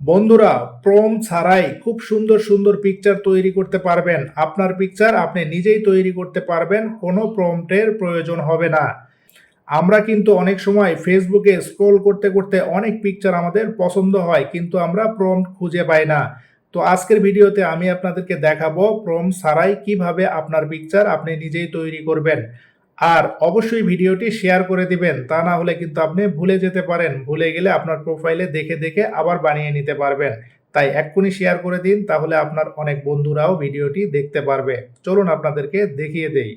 বন্ধুরা প্রম ছাড়াই খুব সুন্দর সুন্দর পিকচার তৈরি করতে পারবেন। আপনার পিকচার আপনি নিজেই তৈরি করতে পারবেন, কোনো প্রম্পটের প্রয়োজন হবে না। আমরা কিন্তু অনেক সময় ফেসবুকে স্ক্রোল করতে করতে অনেক পিকচার আমাদের পছন্দ হয়, কিন্তু আমরা প্রম্পট খুঁজে পাই না। তো আজকের ভিডিওতে আমি আপনাদেরকে দেখাবো প্রম ছাড়াই কীভাবে আপনার পিকচার আপনি নিজেই তৈরি করবেন। আর অবশ্যই ভিডিওটি শেয়ার করে দিবেন। তা না হলে কিন্তু আপনি ভুলে যেতে পারেন। ভুলে গেলে আপনার প্রোফাইলে দেখে দেখে আবার বানিয়ে নিতে পারবেন। তাই এক্ষুনি শেয়ার করে দিন, তাহলে আপনার অনেক বন্ধুরাও ভিডিওটি দেখতে পারবে। চলুন আপনাদেরকে দেখিয়ে দেই।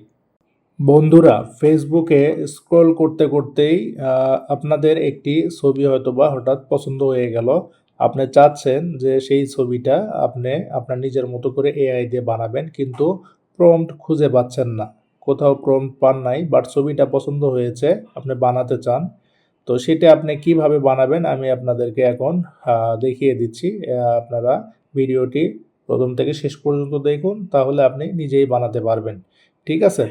বন্ধুরা ফেসবুকে স্ক্রল করতে করতেই আপনাদের একটি ছবি হয়তো বা হঠাৎ পছন্দ হয়ে গেল। আপনি চাচ্ছেন যে সেই ছবিটা আপনি আপনার নিজের মতো করে এআই দিয়ে বানাবেন, কিন্তু প্রম্পট খুঁজে পাচ্ছেন না। কোথাও ক্রম পান নাই বাট ছবিটা পছন্দ হয়েছে, আপনি বানাতে চান, তো সেটা আপনি কীভাবে বানাবেন আমি আপনাদেরকে এখন দেখিয়ে দিচ্ছি আপনারা ভিডিওটি প্রথম থেকে শেষ পর্যন্ত দেখুন, তাহলে আপনি নিজেই বানাতে পারবেন, ঠিক আছে?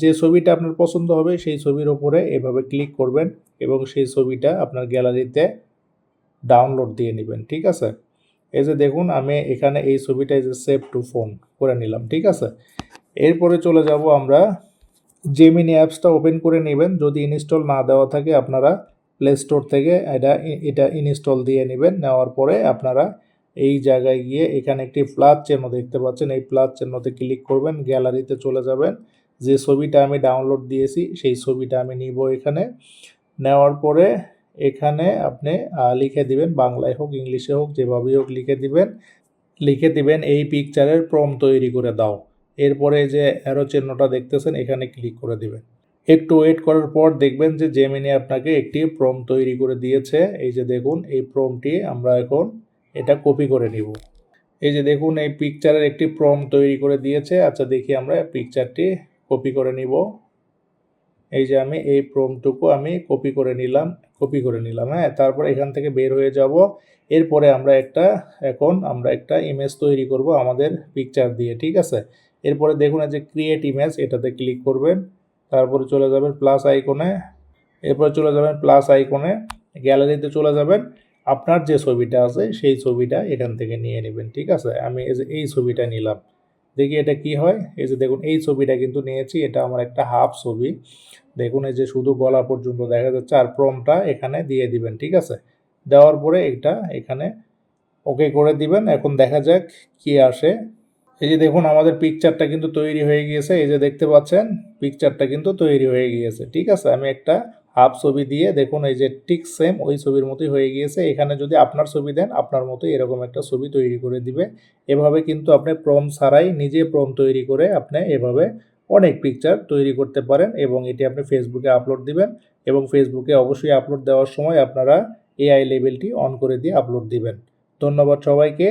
যে ছবিটা আপনার পছন্দ হবে, সেই ছবির ওপরে এভাবে ক্লিক করবেন এবং সেই ছবিটা আপনার গ্যালারিতে ডাউনলোড দিয়ে নেবেন, ঠিক আছে? এই যে দেখুন, আমি এখানে এই ছবিটা এই যে সেভ টু ফোন করে নিলাম, ঠিক আছে? এরপরে চলে যাব আমরা জেমিনি অ্যাপসটা ওপেন করে নেবেন। যদি ইনস্টল না দেওয়া থাকে, আপনারা প্লে স্টোর থেকে এটা এটা ইনস্টল দিয়ে নেবেন। নেওয়ার পরে আপনারা এই জায়গায় গিয়ে এখানে একটি প্লাস চিহ্ন দেখতে পাচ্ছেন। এই প্লাস চিহ্নতে ক্লিক করবেন গ্যালারিতে চলে যাবেন। যে ছবিটা আমি ডাউনলোড দিয়েছি, সেই ছবিটা আমি নিব এখানে। নেওয়ার পরে এখানে আপনি লিখে দিবেন, বাংলায় হোক, ইংলিশে হোক, যেভাবেই হোক লিখে দিবেন। লিখে দিবেন, এই পিকচারের প্রম তৈরি করে দাও। এরপরে যে অ্যারো চিহ্নটা দেখতেছেন, এখানে ক্লিক করে দিবেন। একটু ওয়েট করার পর দেখবেন যে জেমিনি আপনাকে একটি প্রম তৈরি করে দিয়েছে। এই যে দেখুন, এই প্রমটি আমরা এখন এটা কপি করে নিব। এই যে দেখুন, এই পিকচারের একটি প্রম তৈরি করে দিয়েছে। আচ্ছা দেখি আমরা পিকচারটি কপি করে নিব। এই যে আমি এই প্রমটুকু আমি কপি করে নিলাম কপি করে নিলাম হ্যাঁ? তারপর এখান থেকে বের হয়ে যাব। এরপরে আমরা একটা, এখন আমরা একটা ইমেজ তৈরি করব আমাদের পিকচার দিয়ে, ঠিক আছে? এরপরে দেখুন যে ক্রিয়েট ইমেজ এটাতে ক্লিক করবেন। তারপরে চলে যাবেন প্লাস আইকনে এরপরে চলে যাবেন প্লাস আইকনে গ্যালারিতে চলে যাবেন। আপনার যে ছবিটা আছে, সেই ছবিটা এখান থেকে নিয়ে নেবেন, ঠিক আছে? আমি এই যে এই ছবিটা নিলাম। দেখি এটা কি হয়? এই যে দেখুন, এই ছবিটা কিন্তু নিয়েছি। এটা আমার একটা হাফ ছবি। দেখুন এই যে শুধু গলা পর্যন্ত দেখা যাচ্ছে, আর প্রমটা এখানে দিয়ে দিবেন, ঠিক আছে? দেওয়ার পরে এটা এখানে ওকে করে দিবেন। এখন দেখা যাক কি আসে। এই যে দেখুন, আমাদের পিকচারটা কিন্তু তৈরি হয়ে গিয়েছে। এই যে দেখতে পাচ্ছেন পিকচারটা কিন্তু তৈরি হয়ে গিয়েছে, ঠিক আছে? আমি একটা হাফ ছবি দিয়ে দেখুন, এই যে ঠিক সেম ওই ছবির মতোই হয়ে গিয়েছে। এখানে যদি আপনার ছবি দেন, আপনার মতোই এরকম একটা ছবি তৈরি করে দিবে। এভাবে কিন্তু আপনি প্রম ছাড়াই নিজে প্রম তৈরি করে আপনি এভাবে অনেক পিকচার তৈরি করতে পারেন এবং এটি আপনি ফেসবুকে আপলোড দিবেন এবং ফেসবুকে অবশ্যই আপলোড দেওয়ার সময় আপনারা এআই লেভেলটি অন করে দিয়ে আপলোড দিবেন। ধন্যবাদ সবাইকে।